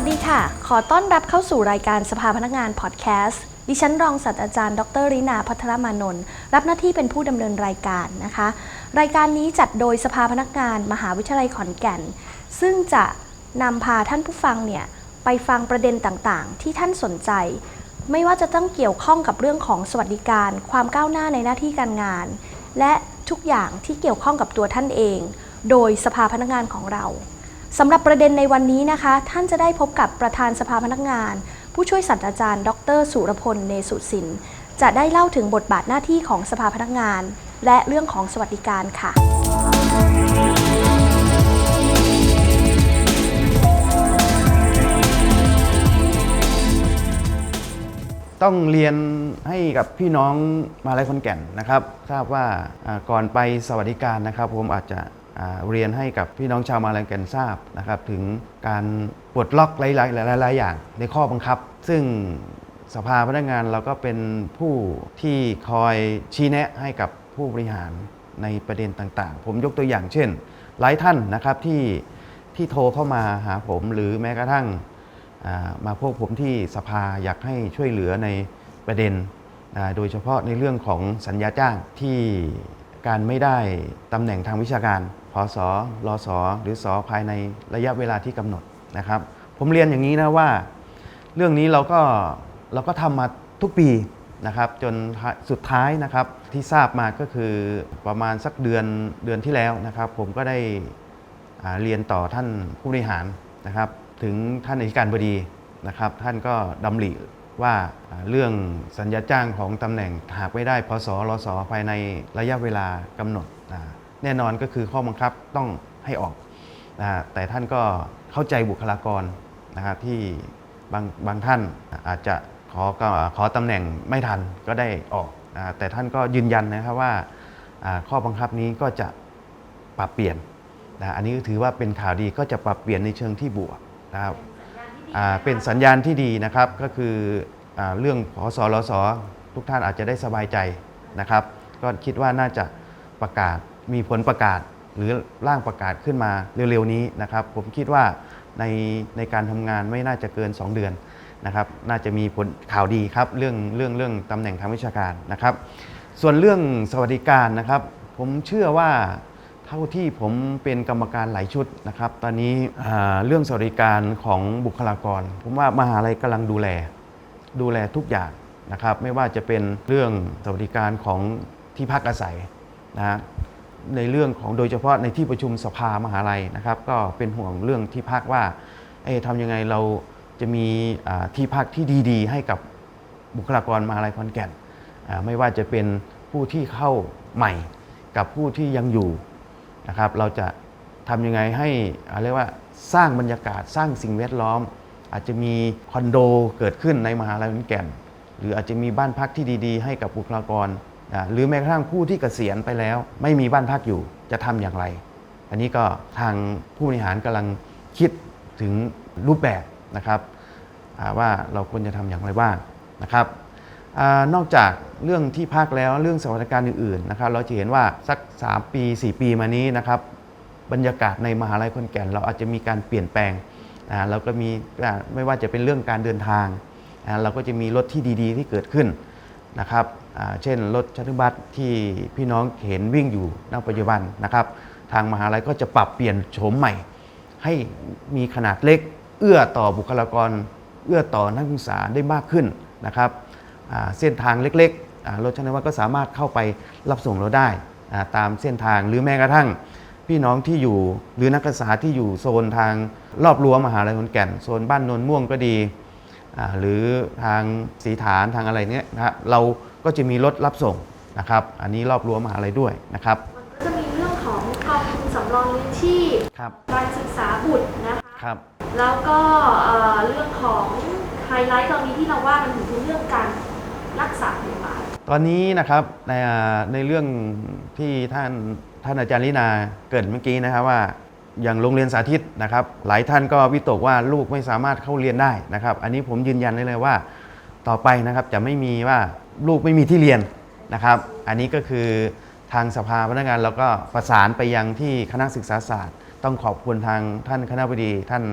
วัสดีค่ะ ขอต้อนรับเข้าสู่รายการสภาพนักงานพอดแคสต์ ดิฉันรองศาสตราจารย์ ดรรินาพัทรมานนท์ รับหน้าที่เป็นผู้ดำเนินรายการนะคะ รายการนี้จัดโดยสภาพนักงาน มหาวิทยาลัยขอนแก่น ซึ่งจะนำพาท่านผู้ฟังเนี่ยไปฟังประเด็นต่างๆ ที่ท่านสนใจ ไม่ว่าจะต้องเกี่ยวข้องกับเรื่องของสวัสดิการ ความก้าวหน้าในหน้าที่การงาน และทุกอย่างที่เกี่ยวข้องกับตัวท่านเอง โดยสภาพนักงานของเรา สำหรับประเด็นในวันนี้นะคะ ท่านจะได้พบกับประธานสภาพนักงาน ผู้ช่วยศาสตราจารย์ ดร สุรพลเนสุสิน จะได้เล่าถึงบทบาทหน้าที่ของสภาพนักงาน และเรื่องของสวัสดิการค่ะ ต้องเรียนให้กับพี่น้องมหาลัยขอนแก่นนะครับ ทราบว่าอ่าก่อนไปสวัสดิการนะครับ ผมอาจจะ เรียนให้กับพี่น้องชาวมาลัยขอนแกนทราบนะครับถึงการปลดล็อกหลายๆหลายๆอย่างในข้อบังคับ ซึ่งสภาพนักงานเราก็เป็นผู้ที่คอยชี้แนะให้กับผู้บริหารในประเด็นต่างๆ ผมยกตัวอย่างเช่น หลายท่านนะครับที่ที่โทรเข้ามาหาผมหรือแม้กระทั่งามาพบผมที่สภาอยากให้ช่วยเหลือในประเด็น โดยเฉพาะในเรื่องของสัญญาจ้างที่การไม่ได้ตำแหน่งทางวิชาการ พศรสหรือสอภายในระยะเวลาที่กำหนดนะครับ ผมเรียนอย่างนี้นะว่า เรื่องนี้เราก็เราก็ทำมาทุกปีนะครับจนสุดท้ายนะครับที่ทราบมาก็คือประมาณสักเดือนเดือนที่แล้วนะครับ ผมก็ได้เรียนต่อท่านผู้บริหารนะครับ ถึงท่านอธิการบดีนะครับ ท่านก็ดำริว่าอ่าเรื่องสัญญาจ้างของตำแหน่งหากไม่ได้พศรสภายในระยะเวลากำหนด แน่นอนก็คือข้อบังคับต้องให้ออกนะฮะแต่ท่านก็เข้าใจบุคลากรนะครับที่บางบางท่านอาจจะขอขอตำแหน่งไม่ทันก็ได้ออกนะแต่ท่านก็ยืนยันนะครับว่าข้อบังคับนี้ก็จะปรับเปลี่ยนนะอันนี้ถือว่าเป็นข่าวดีก็จะปรับเปลี่ยนในเชิงที่บวกนะครับเป็นสัญญาณที่ดีนะครับก็คืออเรื่องพสรสทุกท่านอาจจะได้สบายใจนะครับ ก็คิดว่าน่าจะประกาศ มีผลประกาศหรือร่างประกาศขึ้นมาเร็วๆนี้นะครับ ผมคิดว่าในในการทำงานไม่น่าจะเกิน 2 เดือนนะครับ น่าจะมีผลข่าวดีครับเรื่องเรื่องเรื่องตำแหน่งทางวิชาการนะครับ ส่วนเรื่องสวัสดิการนะครับ ผมเชื่อว่าเท่าที่ผมเป็นกรรมการหลายชุดนะครับ ตอนนี้เรื่องสวัสดิการของบุคลากร ผมว่ามหาลัยกำลังดูแล ดูแลทุกอย่างนะครับ ไม่ว่าจะเป็นเรื่องสวัสดิการของที่พักอาศัยนะฮะ ในเรื่องของโดยเฉพาะในที่ประชุมสภามหาลัยนะครับ ก็เป็นห่วงเรื่องที่พักว่าเอ๊ะทำยังไงเราจะมีที่พักที่ดีๆ ให้กับบุคลากรมหาลัยขอนแก่นไม่ว่าจะเป็นผู้ที่เข้าใหม่กับผู้ที่ยังอยู่นะครับ เราจะทำยังไงให้เรียกว่าสร้างบรรยากาศสร้างสิ่งแวดล้อม อาจจะมีคอนโดเกิดขึ้นในมหาลัยขอนแก่น หรืออาจจะมีบ้านพักที่ดี ๆ ให้กับบุคลากร หรือแม้กระทั่งผู้ที่เกษียณไปแล้ว ไม่มีบ้านพักอยู่จะทำอย่างไร อันนี้ก็ทางผู้บริหารกำลังคิดถึงรูปแบบนะครับว่าเราควรจะทำอย่างไรบ้างนะครับอนอกจากเรื่องที่พักแล้วเรื่องสวัสดิการอื่นๆนะครับเราจะเห็นว่าสัก 3 ปี 4 ปีมานี้นะครับบรรยากาศในมหาลัยขอนแก่น เราอาจจะมีการเปลี่ยนแปลงเราก็มีไม่ว่าจะเป็นเรื่องการเดินทาง เราก็จะมีรถที่ดีๆ ที่เกิดขึ้น นะครับเช่นรถชัตเตอร์บัสที่พี่น้องเห็นวิ่งอยู่ณปัจจุบันนะครับ ทางมหาลัยก็จะปรับเปลี่ยนโฉมใหม่ ให้มีขนาดเล็ก เอื้อต่อบุคลากร เอื้อต่อนักศึกษาได้มากขึ้นนะครับเส้นทางเล็กๆรถชันวัตก็สามารถเข้าไปรับส่งเราได้ตามเส้นทางหรือแม้กระทั่ง พี่น้องที่อยู่หรือนักศึกษาที่อยู่โซนทางรอบรั้วมหาลัยขอนแก่นโซนบ้านโนนม่วงก็ดี หรือทางสีฐานทางอะไรเนี้ยนะฮะเราก็จะมีรถรับส่งนะครับ อันนี้รอบรั้วมหาลัยด้วยนะครับมันก็จะมีเรื่องของกองทุนสำรองเลี้ยงชีพครับการศึกษาบุตรนะคะครับแล้วก็เอ่อเรื่องของไฮไลท์ตอนนี้ที่เราว่ากันถึงคือเรื่องการรักษาพยาบาลตอนนี้นะครับในอ่าในเรื่องที่ท่านท่านอาจารย์ลินาเกริดเมื่อกี้นะครับว่า อย่างโรงเรียนสาธิตนะครับ หลายท่านก็วิตกว่าลูกไม่สามารถเข้าเรียนได้นะครับ อันนี้ผมยืนยันได้เลยว่า ต่อไปนะครับจะไม่มีว่าลูกไม่มีที่เรียนนะครับ อันนี้ก็คือทางสภาพนักงานเราก็ประสานไปยังที่คณะศึกษาศาสตร์ ต้องขอบคุณทางท่านคณะบดี ท่าน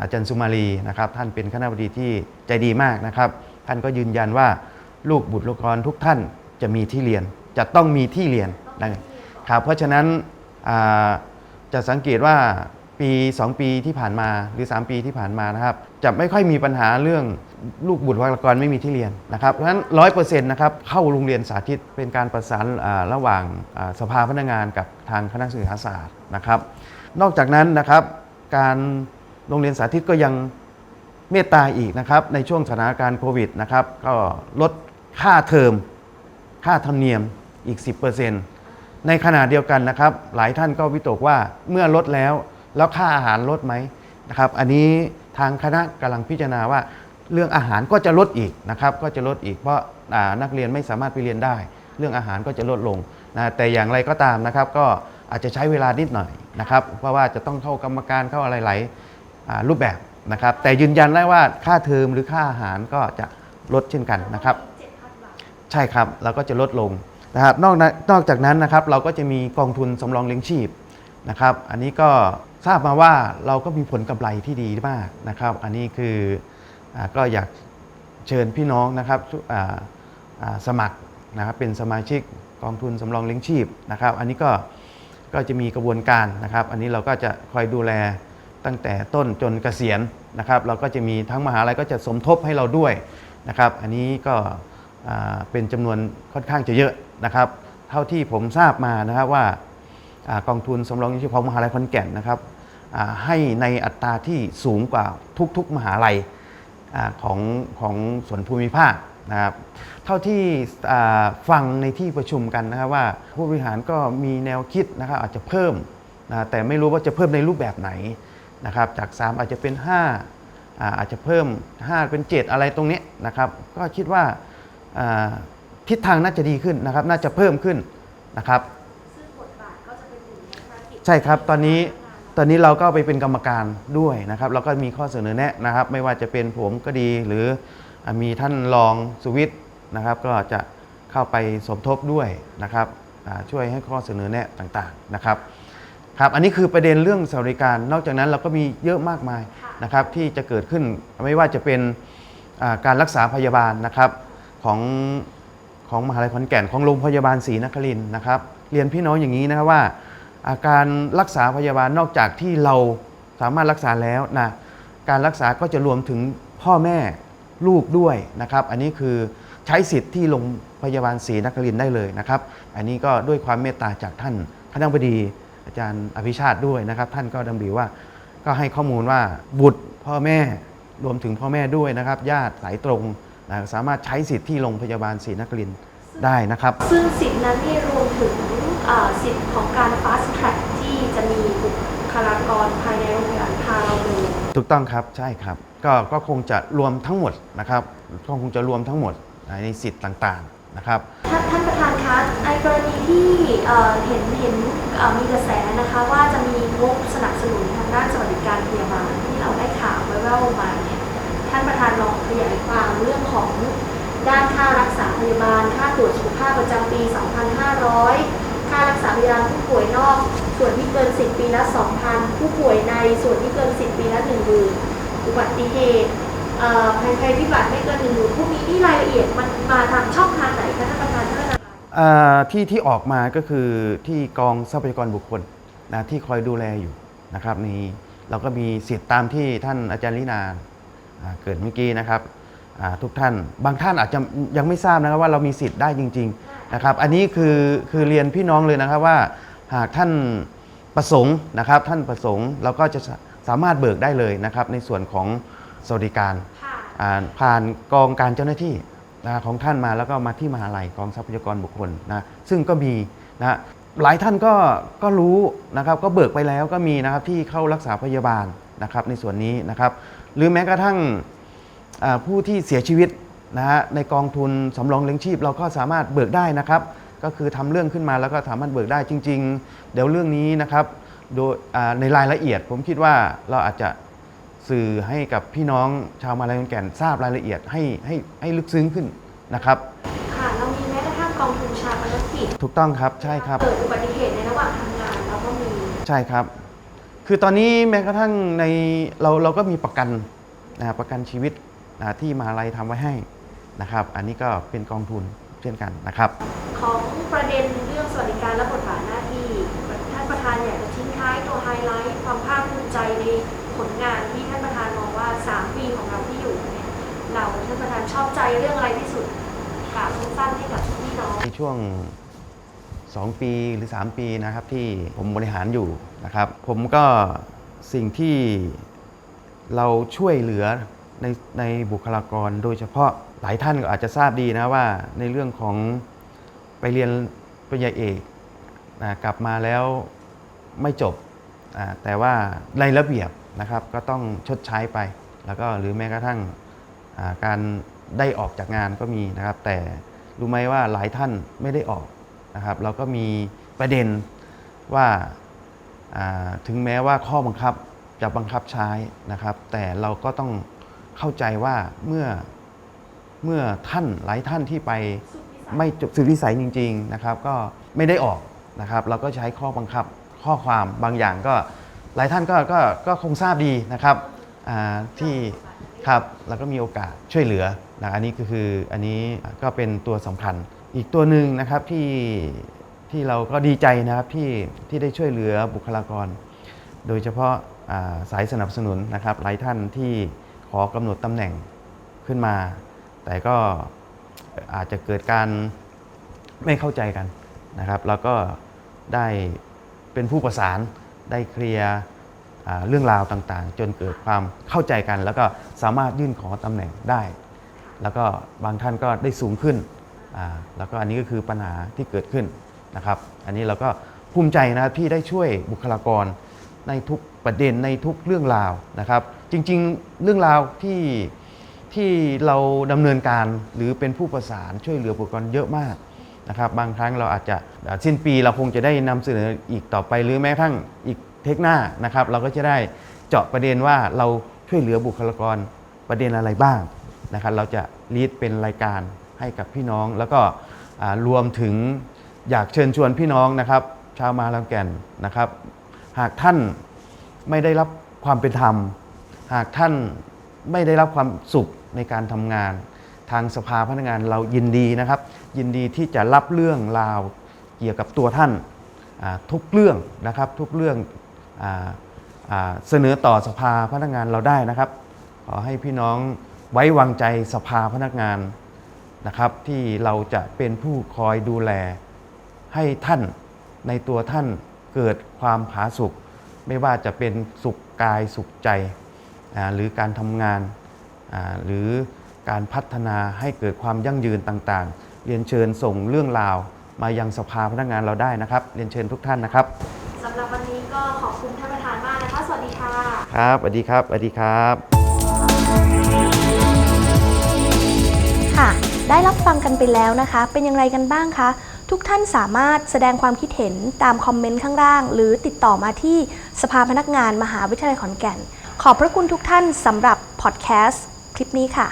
อาจารย์สุมาลีนะครับ ท่านเป็นคณะบดีที่ใจดีมากนะครับ ท่านก็ยืนยันว่าลูกบุตรลูกกรทุกท่านจะมีที่เรียน จะต้องมีที่เรียนนะครับเพราะฉะนั้นอ จะสังเกตว่าปี 2 ปีที่ผ่านมาหรือ 3 ปีที่ผ่านมานะครับ จะไม่ค่อยมีปัญหาเรื่องลูกบุตรบุตรกรไม่มีที่เรียนนะครับเพราะฉะนั้นร้อยเปอร์เซ็นต์นะครับเข้าโรงเรียนสาธิตเป็นการประสานระหว่างสภาพนักงานกับทางคณะศึกษาศาสตร์นะครับ นอกจากนั้นนะครับการโรงเรียนสาธิตก็ยังเมตตาอีกนะครับในช่วงสถานการณ์โควิดนะครับก็ลดค่าเทอมค่าธรรมเนียมอีก 10% ในขณะเดียวกันนะครับ หลายท่านก็วิตกว่าเมื่อลดแล้ว แล้วค่าอาหารลดไหมนะครับ อันนี้ทางคณะกำลังพิจารณาว่า เรื่องอาหารก็จะลดอีกนะครับ ก็จะลดอีกเพราะานักเรียนไม่สามารถไปเรียนได้ เรื่องอาหารก็จะลดลงนะแต่อย่างไรก็ตามนะครับ ก็อาจจะใช้เวลานิดหน่อยนะครับ เพราะว่าจะต้องเข้ากรรมการเข้าอะไรหลายรูปแบบนะครับ แต่ยืนยันได้ว่าค่าเทอมหรือค่าอาหารก็จะลดเช่นกันนะครับ ใช่ครับเราก็จะลดลง นะครับนอกนอกจากนั้นนะครับเราก็จะมีกองทุนสำรองเลี้ยงชีพนะครับอันนี้ก็ทราบมาว่าเราก็มีผลกำไรที่ดีมากนะครับ อันนี้คืออก็อยากเชิญพี่น้องนะครับสมัครนะครับเป็นสมาชิกกองทุนสำรองเลี้ยงชีพนะครับ อันนี้ก็ก็จะมีกระบวนการนะครับ อันนี้เราก็จะคอยดูแลตั้งแต่ต้นจนเกษียณนะครับ เราก็จะมีทั้งมหาลัยก็จะสมทบให้เราด้วยนะครับ อันนี้ก็เป็นจำนวนค่อนข้างจะเยอะ นะครับ เท่าที่ผมทราบมานะครับว่ากองทุนสำรองเลี้ยงชีพของมหาลัยขอนแก่นนะครับให้ในอัตราที่สูงกว่าทุกๆมหาลัยอของของส่วนภูมิภาคนะครับเท่าที่ฟังในที่ประชุมกันนะครับว่าผู้บริหารก็มีแนวคิดนะครับอาจจะเพิ่มนะแต่ไม่รู้ว่าจะเพิ่มในรูปแบบไหนนะครับจาก 3 อาจจะเป็น 5 อาจจะเพิ่ม 5 เป็น 7 อะไรตรงนี้นะครับก็คิดว่า ทิศทางน่าจะดีขึ้นนะครับ น่าจะเพิ่มขึ้นนะครับ ซึ่งบทบาทก็จะเป็นหนึ่งในภารกิจใช่ครับตอนนี้ตอนนี้เราก็ไปเป็นกรรมการด้วยนะครับ เราก็มีข้อเสนอแนะนะครับ ไม่ว่าจะเป็นผมก็ดีหรืออ่ามีท่านรองสุวิทย์นะครับ ก็จะเข้าไปสมทบด้วยนะครับอ่าช่วยให้ข้อเสนอแนะต่างๆนะครับครับอันนี้คือประเด็นเรื่องสวัสดิการ นอกจากนั้นเราก็มีเยอะมากมายนะครับที่จะเกิดขึ้นไม่ว่าจะเป็นอ่าการรักษาพยาบาลนะครับของ ของมหาลัยขอนแก่นของโรงพยาบาลศรีนครินทร์นะครับ เรียนพี่น้องอย่างนี้นะครับว่า อาการรักษาพยาบาลนอกจากที่เราสามารถรักษาแล้วนะการรักษาก็จะรวมถึงพ่อแม่ลูกด้วยนะครับ อันนี้คือใช้สิทธิ์ที่โรงพยาบาลศรีนครินทร์ได้เลยนะครับ อันนี้ก็ด้วยความเมตตาจากท่านคณะบดีอาจารย์อภิชาติด้วยนะครับ ท่านก็ดำริว่าก็ให้ข้อมูลว่าบุตรพ่อแม่รวมถึงพ่อแม่ด้วยนะครับ ญาติสายตรง สามารถใช้สิทธิ์ที่โรงพยาบาลศรีนครินทร์ได้นะครับ ซึ่งสิทธินั้นนี่รวมถึงเอ่อสิทธิของการ fast track ที่จะมีบุคลากรภายในโรงพยาบาลพาเราเดินถูกต้องครับใช่ครับ ก็ก็คงจะรวมทั้งหมดนะครับก็คงจะรวมทั้งหมดในสิทธิ์ต่างๆนะครับท่านท่านประธานคะในกรณีที่เอ่อเห็นเห็นเอ่อมีกระแสนะคะว่าจะมีงบสนับสนุนทางด้านสวัสดิการพยาบาลที่เราได้ข่าวแว่วๆมา ของด้านค่ารักษาพยาบาล ค่าตรวจสุขภาพประจำปี 2,500 ค่ารักษาพยาบาลผู้ป่วยนอก ส่วนที่เกินสิทธิ์ปีละ 2,000 ผู้ป่วยใน ส่วนที่เกินสิทธิ์ปีละ10,000อุบัติเหตุภัยภัยพิบัติไม่เกิน10,000พวกนี้นี่รายละเอียดมันมาทางช่องทางไหนคะท่านประธานท่านประธานที่ที่ออกมาก็คือที่กองทรัพยากรบุคคลนะที่คอยดูแลอยู่นะครับนี่เราก็มีสิทธิ์ตามที่ท่านอาจารย์ลินาเกิดเมื่อกี้นะครับ ทุกท่านบางท่านอาจจะยังไม่ทราบนะครับว่าเรามีสิทธิ์ได้จริงๆนะครับอันนี้คือคือเรียนพี่น้องเลยนะครับว่าหากท่านประสงค์นะครับท่านประสงค์เราก็จะสาสามารถเบิกได้เลยนะครับในส่วนของสวัสดิการค่ะอ่าผ่านกองการเจ้าหน้าที่นะของท่านมาแล้วก็มาที่มหาลัยกองทรัพยากรบุคคลนะซึ่งก็มีนะหลายท่านก็ก็รู้นะครับก็เบิกไปแล้วก็มีนะครับที่เข้ารักษาพยาบาลนะครับในส่วนนี้นะครับหรือแม้กระทั่งอ่า ผู้ที่เสียชีวิตนะฮะในกองทุนสำรองเลี้ยงชีพเราก็สามารถเบิกได้นะครับ ก็คือทำเรื่องขึ้นมาแล้วก็สามารถเบิกได้จริง ๆ เดี๋ยวเรื่องนี้นะครับโดยอ่าในรายละเอียดผมคิดว่าเราอาจจะสื่อให้กับพี่น้องชาวมาลายขอนแก่นทราบรายละเอียดให้ให้ให้ลึกซึ้งขึ้นนะครับค่ะเรามีแม้กระทั่งกองทุนชาปนกิจถูกต้องครับใช่ครับเกิดอุบัติเหตุในระหว่างทำงานเราก็มีใช่ครับ คือตอนนี้แม้กระทั่งในเราเราก็มีประกันนะครับประกันชีวิตนะ ที่มหาลัยทำไว้ให้นะครับ อันนี้ก็เป็นกองทุนเช่นกันนะครับ ของประเด็นเรื่องสวัสดิการและบทบาทหน้าที่ท่านประธานอยากจะทิ้งท้ายตัวไฮไลท์ความภาคภูมิใจในผลงานที่ท่านประธานมองว่า 3 ปีของเราที่อยู่เนี่ยเราท่านประธานชอบใจเรื่องอะไรที่สุดกล่าวสั้นๆให้กับพี่น้องในช่วง 2 ปีหรือ 3 ปีนะครับที่ผมบริหารอยู่นะครับ ผมก็สิ่งที่เราช่วยเหลือ ในในบุคลากรโดยเฉพาะหลายท่านก็อาจจะทราบดีนะว่าในเรื่องของไปเรียนปริญญาเอกนะกลับมาแล้วไม่จบแต่ว่าในระเบียบนะครับก็ต้องชดใช้ไป แล้วก็หรือแม้กระทั่งการได้ออกจากงานก็มีนะครับ แต่รู้ไหมว่าหลายท่านไม่ได้ออกนะครับเราก็มีประเด็นว่าถึงแม้ว่าข้อบังคับจะบังคับใช้นะครับ แต่เราก็ต้อง เข้าใจว่าเมื่อเมื่อท่านหลายท่านที่ไปไม่จบสุดวิสัยจริง ๆนะครับ ก็ไม่ได้ออกนะครับเราก็ใช้ข้อบังคับข้อความบางอย่างก็หลายท่านก็ก็ก็คงทราบดีนะครับอ่าที่ครับแล้วก็มีโอกาสช่วยเหลือนะอันนี้ก็คืออันนี้ก็เป็นตัวสำคัญ อีกตัวหนึ่งนะครับที่ที่เราก็ดีใจนะครับที่ที่ได้ช่วยเหลือบุคลากร โดยเฉพาะอ่าสายสนับสนุนนะครับหลายท่านที่ ขอกำหนดตำแหน่งขึ้นมา แต่ก็อาจจะเกิดการไม่เข้าใจกันนะครับ แล้วก็ได้เป็นผู้ประสานได้เคลียร์เรื่องราวต่างๆ จนเกิดความเข้าใจกัน แล้วก็สามารถยื่นขอตำแหน่งได้ แล้วก็บางท่านก็ได้สูงขึ้น แล้วก็อันนี้ก็คือปัญหาที่เกิดขึ้นนะครับ อันนี้เราก็ภูมิใจนะครับที่ได้ช่วยบุคลากรในทุกประเด็นในทุกเรื่องราวนะครับ จริงๆ เรื่องราวที่ที่เราดำเนินการหรือเป็นผู้ประสานช่วยเหลือบุคคลเยอะมากนะครับ บางครั้งเราอาจจะอ่าสิ้นปีเราคงจะได้นำเสนออีกต่อไป หรือแม้กระทั่งอีกเทคหน้านะครับ เราก็จะได้เจาะประเด็นว่าเราช่วยเหลือบุคลากรประเด็นอะไรบ้างนะครับ เราจะลีดเป็นรายการให้กับพี่น้อง แล้วก็อ่ารวมถึงอยากเชิญชวนพี่น้องนะครับ ชาวมาลำแก่นนะครับ หากท่านไม่ได้รับความเป็นธรรม หากท่านไม่ได้รับความสุขในการทำงาน ทางสภาพนักงานเรายินดีนะครับ ยินดีที่จะรับเรื่องราวเกี่ยวกับตัวท่านทุกเรื่องนะครับทุกเรื่องออเสนอต่อสภาพนักงานเราได้นะครับ ขอให้พี่น้องไว้วางใจสภาพนักงานนะครับ ที่เราจะเป็นผู้คอยดูแลให้ท่านในตัวท่านเกิดความผาสุกไม่ว่าจะเป็นสุขกายสุขใจ หรือการทำงานอ่าหรือการพัฒนาให้เกิดความยั่งยืนต่างๆ เรียนเชิญส่งเรื่องราว มายังสภาพนักงานเราได้นะครับ เรียนเชิญทุกท่านนะครับสำหรับวันนี้ก็ขอบคุณท่านประธานมากนะคะ สวัสดีค่ะ ครับสวัสดีครับสวัสดีครับ ค่ะ ได้รับฟังกันไปแล้วนะคะ เป็นอย่างไรกันบ้างคะทุกท่านสามารถแสดงความคิดเห็นตามคอมเมนต์ข้างล่าง หรือติดต่อมาที่สภาพนักงานมหาวิทยาลัยขอนแก่น ขอบพระคุณทุกท่านสำหรับพอดแคสต์คลิปนี้ค่ะ